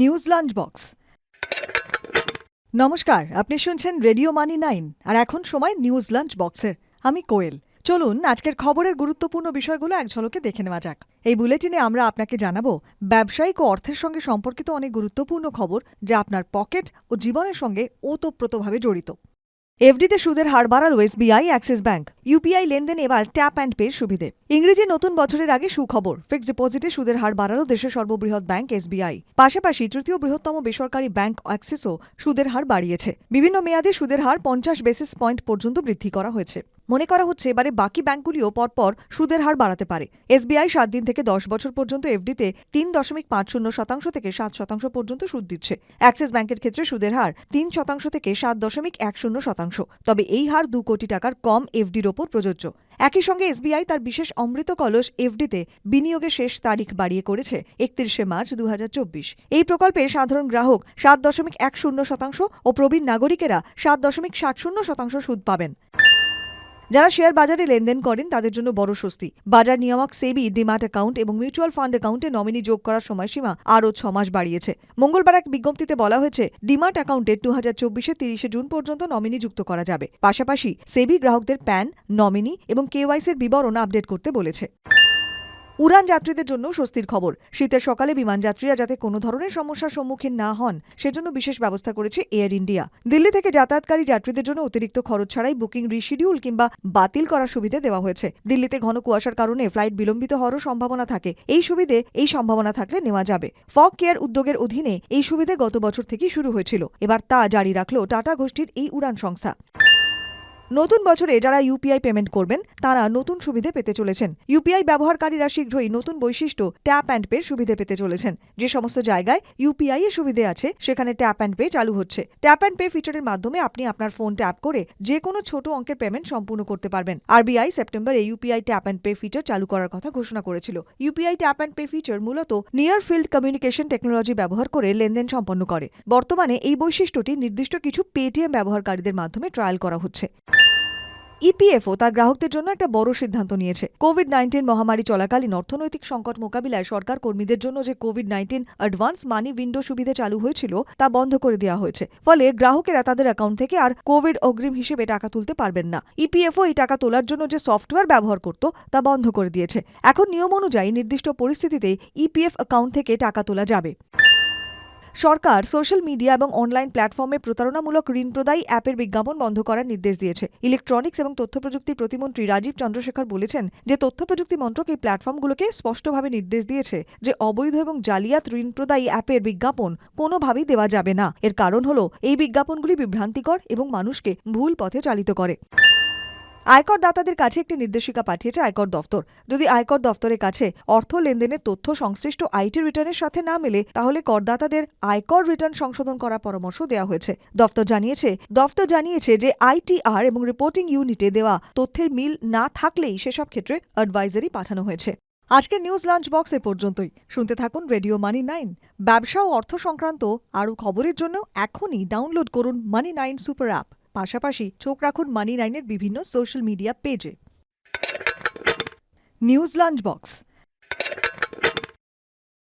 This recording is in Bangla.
নিউজ লাঞ্চ বক্স নমস্কার, আপনি শুনছেন রেডিও মানি নাইন, আর এখন সময় নিউজ লাঞ্চ বক্সের আমি কোয়েল। চলুন, আজকের খবরের গুরুত্বপূর্ণ বিষয়গুলো এক ঝলকে দেখে নেওয়া যাক। এই বুলেটিনে আমরা আপনাকে জানাব, ব্যবসায়িক ও অর্থের সঙ্গে সম্পর্কিত অনেক গুরুত্বপূর্ণ খবর যা আপনার পকেট ও জীবনের সঙ্গে ওতপ্রোতভাবে জড়িত। এফডিতে সুদের হার বাড়ালো এসবিআই, অ্যাক্সিস ব্যাংক। ইউপিআই লেনদেন এবার ট্যাপ অ্যান্ড পের সুবিধে। ইংরেজি নতুন বছরের আগে সুখবর, ফিক্সড ডিপোজিটে সুদের হার বাড়ালো দেশের সর্ববৃহৎ ব্যাংক এসবিআই। পাশাপাশি তৃতীয় বৃহত্তম বেসরকারি ব্যাংক অ্যাক্সিসও সুদের হার বাড়িয়েছে। বিভিন্ন মেয়াদে সুদের হার পঞ্চাশ বেসিস পয়েন্ট পর্যন্ত বৃদ্ধি করা হয়েছে। মনে করা হচ্ছে এবারে বাকি ব্যাংকগুলিও পরপর সুদের হার বাড়াতে পারে। এসবিআই সাত দিন থেকে দশ বছর পর্যন্ত এফডিতে তিন দশমিক পাঁচ শূন্য শতাংশ থেকে সাত শতাংশ পর্যন্ত সুদ দিচ্ছে। অ্যাক্সিস ব্যাংকের ক্ষেত্রে সুদের হার তিন শতাংশ থেকে সাত দশমিক এক শূন্য শতাংশ। তবে এই হার দু কোটি টাকার কম এফডির ওপর প্রযোজ্য। একই সঙ্গে এসবিআই তার বিশেষ অমৃত কলস এফডিতে বিনিয়োগের শেষ তারিখ বাড়িয়ে করেছে একত্রিশে মার্চ দু হাজার চব্বিশ। এই প্রকল্পে সাধারণ গ্রাহক সাত দশমিক এক শূন্য শতাংশ ও প্রবীণ নাগরিকেরা সাত দশমিক ষাট শূন্য শতাংশ সুদ পাবেন। যারা শেয়ার বাজারে লেনদেন করেন, তাদের জন্য বড় স্বস্তি। বাজার নিয়ামক সেবি, ডিমার্ট অ্যাকাউন্ট এবং মিউচুয়াল ফান্ড অ্যাকাউন্টে নমিনি যোগ করার সময়সীমা আরও ছ মাস বাড়িয়েছে। মঙ্গলবার এক বিজ্ঞপ্তিতে বলা হয়েছে, ডিমার্ট অ্যাকাউন্টে দু হাজার চব্বিশে তিরিশে জুন পর্যন্ত নমিনি যুক্ত করা যাবে। পাশাপাশি সেবি গ্রাহকদের প্যান, নমিনি এবং কেওয়াইসির বিবরণ আপডেট করতে বলেছে। উড়ান যাত্রীদের জন্য স্বস্তির খবর। শীতের সকালে বিমান যাত্রীরা যাতে কোনো ধরনের সমস্যার সম্মুখীন না হন, সেজন্য বিশেষ ব্যবস্থা করেছে এয়ার ইন্ডিয়া। দিল্লি থেকে যাতায়াতকারী যাত্রীদের জন্য অতিরিক্ত খরচ ছাড়াই বুকিং রিশিডিউল কিংবা বাতিল করার সুবিধা দেওয়া হয়েছে। দিল্লিতে ঘন কুয়াশার কারণে ফ্লাইট বিলম্বিত হওয়ারও সম্ভাবনা থাকে। এই সুবিধে, এই সম্ভাবনা থাকলে নেওয়া যাবে। ফক কেয়ার উদ্যোগের অধীনে এই সুবিধে গত বছর থেকেই শুরু হয়েছিল। এবার তা জারি রাখল টাটা গোষ্ঠীর এই উড়ান সংস্থা। নতুন বছরে যারা ইউপিআই পেমেন্ট করবেন, তারা নতুন সুবিধে পেতে চলেছেন। ইউপিআই ব্যবহারকারীরা শীঘ্রই নতুন বৈশিষ্ট্য ট্যাপ অ্যান্ড পে সুবিধে পেতে চলেছেন। যে সমস্ত জায়গায় ইউপিআই এর সুবিধে আছে, সেখানে ট্যাপ অ্যান্ড পে চালু হচ্ছে। ট্যাপ অ্যান্ড পে ফিচারের মাধ্যমে আপনি আপনার ফোন ট্যাপ করে যে কোনো ছোট অঙ্কের পেমেন্ট সম্পূর্ণ করতে পারবেন। আরবিআই সেপ্টেম্বরে UPI tap and pay feature চালু করার কথা ঘোষণা করেছিল। UPI tap and pay feature মূলত নিয়ার ফিল্ড কমিউনিকেশন টেকনোলজি ব্যবহার করে লেনদেন সম্পন্ন করে। বর্তমানে এই বৈশিষ্ট্যটি নির্দিষ্ট কিছু পেটিএম ব্যবহারকারীদের মাধ্যমে ট্রায়াল করা হচ্ছে। ইপিএফও তার গ্রাহকদের জন্য একটা বড় সিদ্ধান্ত নিয়েছে। কোভিড নাইন্টিন মহামারী চলাকালীন অর্থনৈতিক সংকট মোকাবিলায় সরকার কর্মীদের জন্য যে covid nineteen advance money window সুবিধা চালু হয়েছিল, তা বন্ধ করে দেওয়া হয়েছে। ফলে গ্রাহকেরা তাদের অ্যাকাউন্ট থেকে আর কোভিড অগ্রিম হিসেবে টাকা তুলতে পারবেন না। ইপিএফও এই টাকা তোলার জন্য যে সফটওয়্যার ব্যবহার করত, তা বন্ধ করে দিয়েছে। এখন নিয়ম অনুযায়ী নির্দিষ্ট পরিস্থিতিতে ইপিএফ অ্যাকাউন্ট থেকে টাকা তোলা যাবে। সরকার সোশ্যাল মিডিয়া এবং অনলাইন প্ল্যাটফর্মে প্রতারণামূলক ঋণ প্রদায়ী অ্যাপের বিজ্ঞাপন বন্ধ করার নির্দেশ দিয়েছে। ইলেকট্রনিক্স এবং তথ্য প্রযুক্তি প্রতিমন্ত্রী রাজীব চন্দ্রশেখর বলেছেন যে তথ্য প্রযুক্তি মন্ত্রক এই প্ল্যাটফর্মগুলোকে স্পষ্টভাবে নির্দেশ দিয়েছে যে, অবৈধ এবং জালিয়াত ঋণ প্রদায়ী অ্যাপের বিজ্ঞাপন কোনোভাবেই দেওয়া যাবে না। এর কারণ হল, এই বিজ্ঞাপনগুলি বিভ্রান্তিকর এবং মানুষকে ভুল পথে চালিত করে। আয়কর দাতাদের কাছে একটি নির্দেশিকা পাঠিয়েছে আয়কর দফতর। যদি আয়কর দফতরের কাছে অর্থ লেনদেনের তথ্য সংশ্লিষ্ট আইটি রিটার্নের সাথে না মেলে, তাহলে করদাতাদের আয়কর রিটার্ন সংশোধন করার পরামর্শ দেওয়া হয়েছে। দফতর জানিয়েছে দফতর জানিয়েছে যে আইটিআর এবং রিপোর্টিং ইউনিটে দেওয়া তথ্যের মিল না থাকলেই সেসব ক্ষেত্রে অ্যাডভাইজারি পাঠানো হয়েছে। আজকের নিউজ লাঞ্চ বক্স এ পর্যন্তই। শুনতে থাকুন রেডিও মানি নাইন। ব্যবসা ও অর্থ সংক্রান্ত আরও খবরের জন্য এখনই ডাউনলোড করুন মানি নাইন সুপার অ্যাপ। পাশাপাশি চোখ রাখুন মানি নাইনের বিভিন্ন সোশ্যাল মিডিয়া পেজে। News lunch box